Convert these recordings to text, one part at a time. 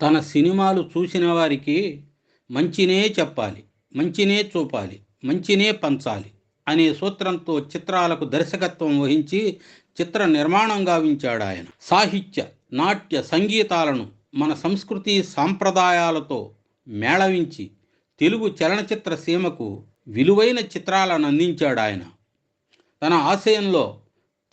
తన సినిమాలు చూసిన వారికి మంచినే చెప్పాలి మంచినే చూపాలి మంచినే పంచాలి అనే సూత్రంతో చిత్రాలకు దర్శకత్వం వహించి చిత్ర నిర్మాణం గావించాడు ఆయన. సాహిత్య నాట్య సంగీతాలను మన సంస్కృతి సాంప్రదాయాలతో మేళవించి తెలుగు చలనచిత్ర సీమకు విలువైన చిత్రాలను అందించాడు ఆయన. తన ఆశయంలో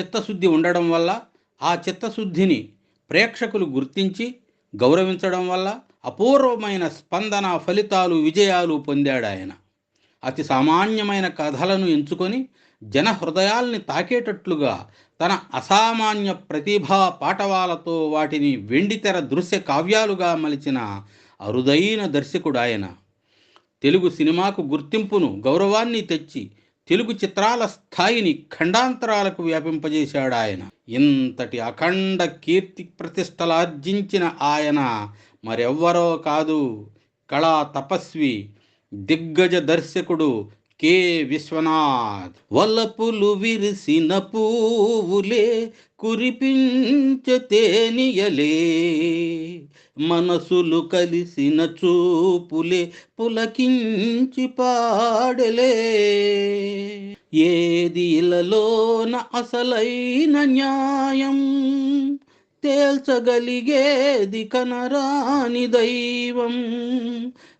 చిత్తశుద్ధి ఉండడం వల్ల ఆ చిత్తశుద్ధిని ప్రేక్షకులు గుర్తించి గౌరవించడం వల్ల అపూర్వమైన స్పందన ఫలితాలు విజయాలు పొందాడు ఆయన. అతి సామాన్యమైన కథలను ఎంచుకొని జన హృదయాల్ని తాకేటట్లుగా తన అసామాన్య ప్రతిభా పాటవాలతో వాటిని వెండితెర దృశ్య కావ్యాలుగా మలిచిన అరుదైన దర్శకుడు ఆయన. తెలుగు సినిమాకు గుర్తింపును గౌరవాన్ని తెచ్చి తెలుగు చిత్రాల స్థాయిని ఖండాంతరాలకు వ్యాపింపజేశాడు ఆయన. ఇంతటి అఖండ కీర్తి ప్రతిష్టలార్జించిన ఆయన మరెవ్వరో కాదు. కళా తపస్వి దిగ్గజ దర్శకుడు కె. విశ్వనాథ్. వలపులు విరిసిన పూవులే కురిపించతేనియలే మనసులు కలిసిన చూపులే పులకించి పాడలే. ఏది ఇలలోన అసలైన న్యాయం? తేల్చగలిగేది కనరాని దైవం.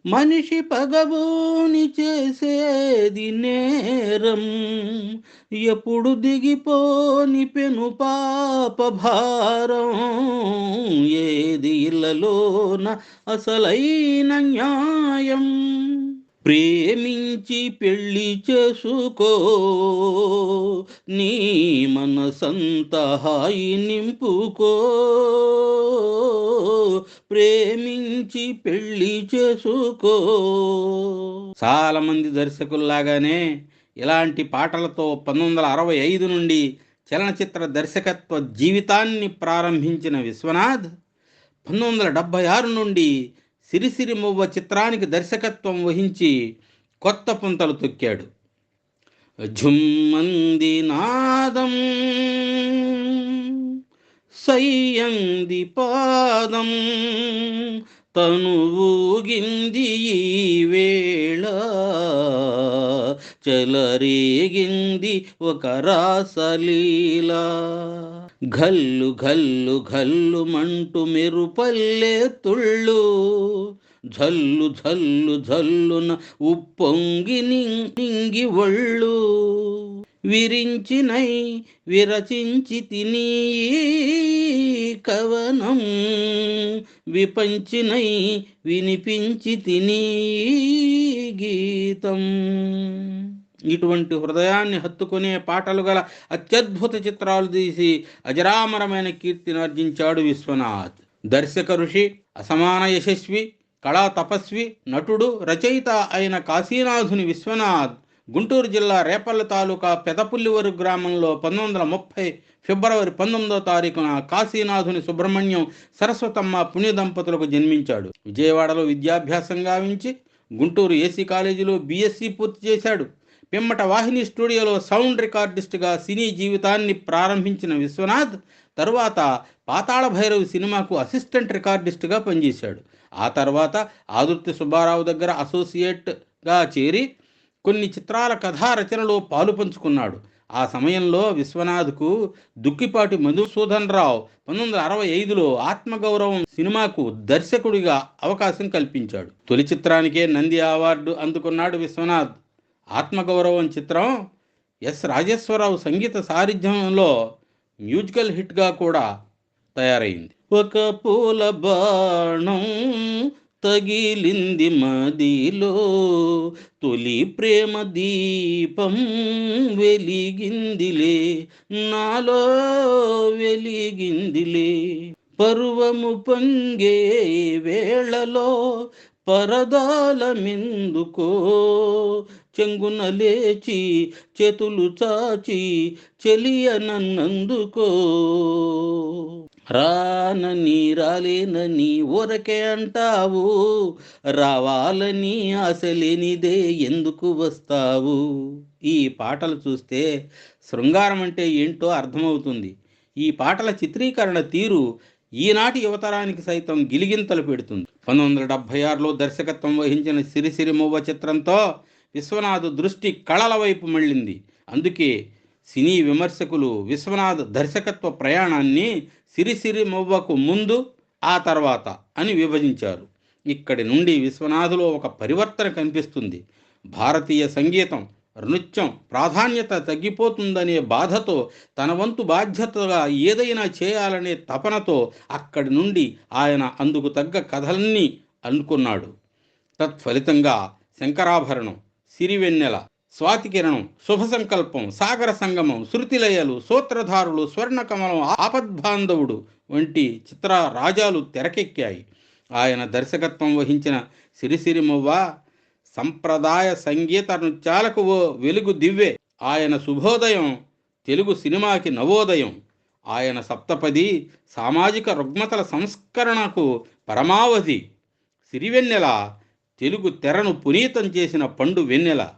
మనిషి పగబోని చేసేది నేరం. ఎప్పుడు దిగిపోని పెను పాప భారం. ఏది ఇళ్ళలోన అసలైన న్యాయం? ప్రేమించి పెళ్ళి చేసుకో. నీ మనసంత హాయి నింపుకో. ప్రేమించి పెళ్ళి చేసుకో. చాలామంది దర్శకుల్లాగానే ఇలాంటి పాటలతో పంతొమ్మిది వందల అరవై ఐదు నుండి చలనచిత్ర దర్శకత్వ జీవితాన్ని ప్రారంభించిన విశ్వనాథ్ పంతొమ్మిది వందల డెబ్భై ఆరు నుండి సిరిసిరి మువ్వ చిత్రానికి దర్శకత్వం వహించి కొత్త పుంతలు తొక్కాడు. ఝుమ్మంది నాదం సయ్యంది పాదం తను ఊగింది ఈ వేళ. చెలరేగింది ఒక రాసలీల. ఘల్లు ఘల్లు ఘల్లు మంటు మెరుపల్లే తుళ్ళు. ఝల్లు ఝల్లు ఝల్లున ఉప్పొంగి నింగి ఒళ్ళు. విరించినై విరచించి తిని కవనం. విపంచినై వినిపించి తిని గీతం. ఇటువంటి హృదయాన్ని హత్తుకునే పాటలు గల అత్యద్భుత చిత్రాలు తీసి అజరామరమైన కీర్తిని ఆర్జించాడు విశ్వనాథ్. దర్శక ఋషి అసమాన యశస్వి కళా తపస్వి నటుడు రచయిత అయిన కాశీనాథుని విశ్వనాథ్ గుంటూరు జిల్లా రేపల్ల తాలూకా పెదపుల్లివరు గ్రామంలో పంతొమ్మిది వందల ముప్పై ఫిబ్రవరి పంతొమ్మిదో తారీఖున కాశీనాథుని సుబ్రహ్మణ్యం సరస్వతమ్మ పుణ్య దంపతులకు జన్మించాడు. విజయవాడలో విద్యాభ్యాసం గావించి గుంటూరు ఏసీ కాలేజీలో బీఎస్సీ పూర్తి చేశాడు. పిమ్మట వాహిని స్టూడియోలో సౌండ్ రికార్డిస్ట్గా సినీ జీవితాన్ని ప్రారంభించిన విశ్వనాథ్ తరువాత పాతాళ భైరవి సినిమాకు అసిస్టెంట్ రికార్డిస్ట్గా పనిచేశాడు. ఆ తర్వాత ఆదుర్తి సుబ్బారావు దగ్గర అసోసియేట్గా చేరి కొన్ని చిత్రాల కథా రచనలో పాలు పంచుకున్నాడు. ఆ సమయంలో విశ్వనాథ్కు దుక్కిపాటి మధుసూదన్ రావు పంతొమ్మిది వందల అరవై ఐదులో ఆత్మగౌరవం సినిమాకు దర్శకుడిగా అవకాశం కల్పించాడు. తొలి చిత్రానికే నంది అవార్డు అందుకున్నాడు విశ్వనాథ్. ఆత్మగౌరవం చిత్రం ఎస్ రాజేశ్వరరావు సంగీత సారథ్యంలో మ్యూజికల్ హిట్గా కూడా తయారైంది. ఒక పూల బాణం తగిలింది మదిలో తొలి ప్రేమ దీపం వెలిగిందిలే నాలో వెలిగిందిలే. పర్వము పొంగే వేళలో పరదాల మిందుకో చెంగున లేచి చేతులు చాచి చెలియ రానని రాలేనని ఊరకే అంటావు రావాలని ఆశ లేనిదే ఎందుకు వస్తావు? ఈ పాటలు చూస్తే శృంగారం అంటే ఏంటో అర్థమవుతుంది. ఈ పాటల చిత్రీకరణ తీరు ఈనాటి యువతరానికి సైతం గిలిగింతలు పెడుతుంది. పంతొమ్మిది వందల డెబ్భై ఆరులో దర్శకత్వం వహించిన సిరిసిరి మూవ చిత్రంతో విశ్వనాథ్ దృష్టి కళల వైపు మళ్ళింది. అందుకే సినీ విమర్శకులు విశ్వనాథ్ దర్శకత్వ ప్రయాణాన్ని సిరిసిరి మువ్వకు ముందు ఆ తర్వాత అని విభజించారు. ఇక్కడి నుండి విశ్వనాథులో ఒక పరివర్తన కనిపిస్తుంది. భారతీయ సంగీతం నృత్యం ప్రాధాన్యత తగ్గిపోతుందనే బాధతో తన వంతు బాధ్యతగా ఏదైనా చేయాలనే తపనతో అక్కడి నుండి ఆయన అందుకు తగ్గ కథలన్నీ అనుకున్నాడు. తత్ఫలితంగా శంకరాభరణం సిరివెన్నెల స్వాతికిరణం శుభ సంకల్పం సాగర సంగమం శృతిలయలు సూత్రధారులు స్వర్ణకమలం ఆపద్బాంధవుడు వంటి చిత్ర రాజాలు తెరకెక్కాయి. ఆయన దర్శకత్వం వహించిన సిరిసిరిమువ్వ సంప్రదాయ సంగీత నృత్యాలకు ఓ వెలుగు దివ్వె. ఆయన శుభోదయం తెలుగు సినిమాకి నవోదయం. ఆయన సప్తపది సామాజిక రుగ్మతల సంస్కరణకు పరమావధి. సిరివెన్నెల తెలుగు తెరను పునీతం చేసిన పండు వెన్నెల.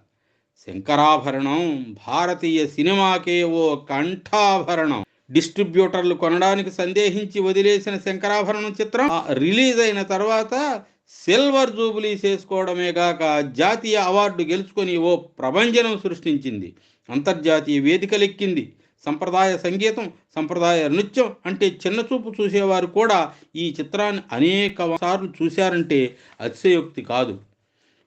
శంకరాభరణం భారతీయ సినిమాకే ఓ కంఠాభరణం. డిస్ట్రిబ్యూటర్లు కొనడానికి సందేహించి వదిలేసిన శంకరాభరణం చిత్రం రిలీజ్ అయిన తర్వాత సిల్వర్ జూబులీ చేసుకోవడమే కాక జాతీయ అవార్డు గెలుచుకొని ఓ ప్రభంజనం సృష్టించింది. అంతర్జాతీయ వేదికలెక్కింది. సంప్రదాయ సంగీతం సంప్రదాయ నృత్యం అంటే చిన్నచూపు చూసేవారు కూడా ఈ చిత్రాన్ని అనేక సార్లు చూశారంటే అతిశయోక్తి కాదు.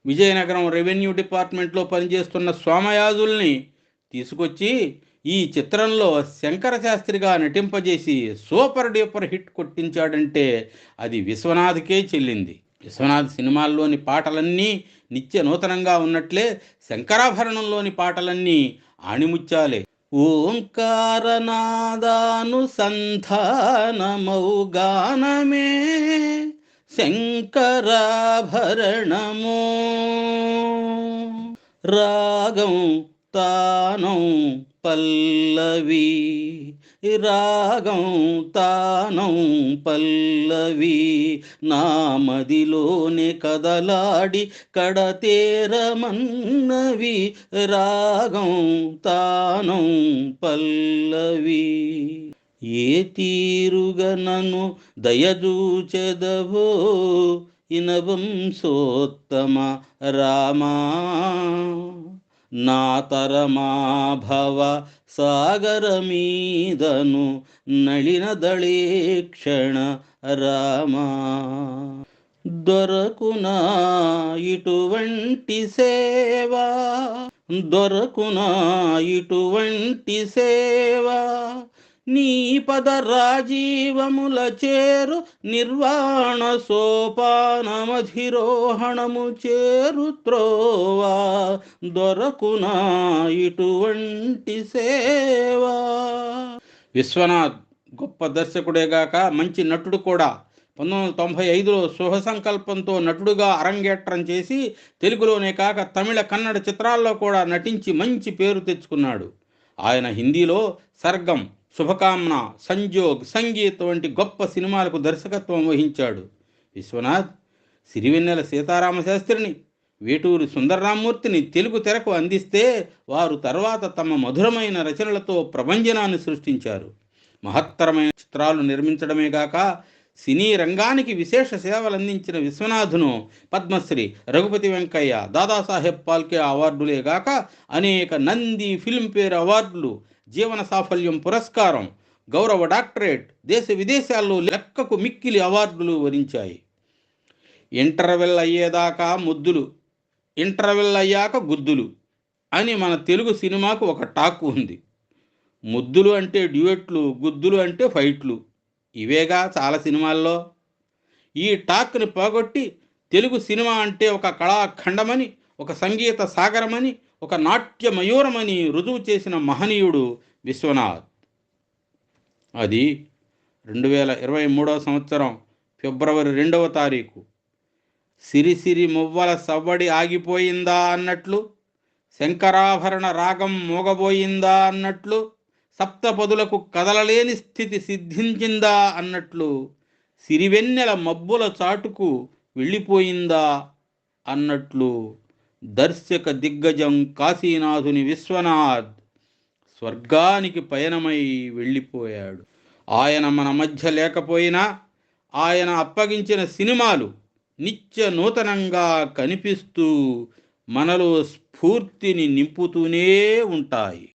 విజయనగరం రెవెన్యూ డిపార్ట్మెంట్లో పనిచేస్తున్న సోమయాజుల్ని తీసుకొచ్చి ఈ చిత్రంలో శంకర శాస్త్రిగా నటింపజేసి సూపర్ డూపర్ హిట్ కొట్టించాడంటే అది విశ్వనాథ్కే చెల్లింది. విశ్వనాథ్ సినిమాల్లోని పాటలన్నీ నిత్య నూతనంగా ఉన్నట్లే శంకరాభరణంలోని పాటలన్నీ ఆణిముత్యాలే. ఓంకారనాదానుసంధానమౌ గానమే శంకరాభరణము. రాగం తానం పల్లవి రాగం తానం పల్లవి నామదిలోనే కదలాడి కడతేరమన్నవి. రాగం తానం పల్లవి. ఏ తీరుగనను దయజూచెదవో ఇనవంశోత్తమ రామా నా తరమా భవ సాగర మీదను నళిన దళేక్షణ రామా దొరకునా ఇటువంటి సేవా దొరకునా ఇటువంటి సేవా నీ పద రాజీవముల చేరు నిర్వాణ సోపానమధిరోహణము చేరు త్రోవా దొరకునా ఇటువంటి సేవా. విశ్వనాథ్ గొప్ప దర్శకుడేగాక మంచి నటుడు కూడా. పంతొమ్మిది వందల తొంభై ఐదులో శుభసంకల్పంతో నటుడుగా అరంగేట్రం చేసి తెలుగులోనే కాక తమిళ కన్నడ చిత్రాల్లో కూడా నటించి మంచి పేరు తెచ్చుకున్నాడు. ఆయన హిందీలో సర్గం శుభకామన సంజోగ్ సంగీత్ వంటి గొప్ప సినిమాలకు దర్శకత్వం వహించాడు. విశ్వనాథ్ సిరివెన్నెల సీతారామ శాస్త్రిని వేటూరి సుందరరామూర్తిని తెలుగు తెరకు అందిస్తే వారు తర్వాత తమ మధురమైన రచనలతో ప్రభంజనాన్ని సృష్టించారు. మహత్తరమైన చిత్రాలు నిర్మించడమే గాక సినీ రంగానికి విశేష సేవలు అందించిన విశ్వనాథును పద్మశ్రీ రఘుపతి వెంకయ్య దాదాసాహెబ్ పాల్కే అవార్డులే గాక అనేక నంది ఫిల్మ్ఫేర్ అవార్డులు జీవన సాఫల్యం పురస్కారం గౌరవ డాక్టరేట్ దేశ విదేశాల్లో లెక్కకు మిక్కిలి అవార్డులు వరించాయి. ఇంటర్వెల్ అయ్యేదాకా ముద్దులు ఇంటర్వెల్ అయ్యాక గుద్దులు అని మన తెలుగు సినిమాకు ఒక టాక్ ఉంది. ముద్దులు అంటే డ్యూయెట్లు గుద్దులు అంటే ఫైట్లు. ఇవేగా చాలా సినిమాల్లో? ఈ టాక్ని పోగొట్టి తెలుగు సినిమా అంటే ఒక కళాఖండమని ఒక సంగీత సాగరమని ఒక నాట్య మయూరమని రుజువు చేసిన మహనీయుడు విశ్వనాథ్. అది రెండు వేల ఇరవై మూడవ సంవత్సరం ఫిబ్రవరి రెండవ తారీఖు. సిరిసిరి మువ్వల సవ్వడి ఆగిపోయిందా అన్నట్లు? శంకరాభరణ రాగం మోగబోయిందా అన్నట్లు? సప్తపదులకు కదలలేని స్థితి సిద్ధించిందా అన్నట్లు సిరివెన్నెల మబ్బుల చాటుకు వెళ్ళిపోయిందా అన్నట్లు దర్శక దిగ్గజం కాశీనాథుని విశ్వనాథ్ స్వర్గానికి పయనమై వెళ్ళిపోయాడు. ఆయన మన మధ్య లేకపోయినా ఆయన అప్పగించిన సినిమాలు నిత్య నూతనంగా కనిపిస్తూ మనలో స్ఫూర్తిని నింపుతూనే ఉంటాయి.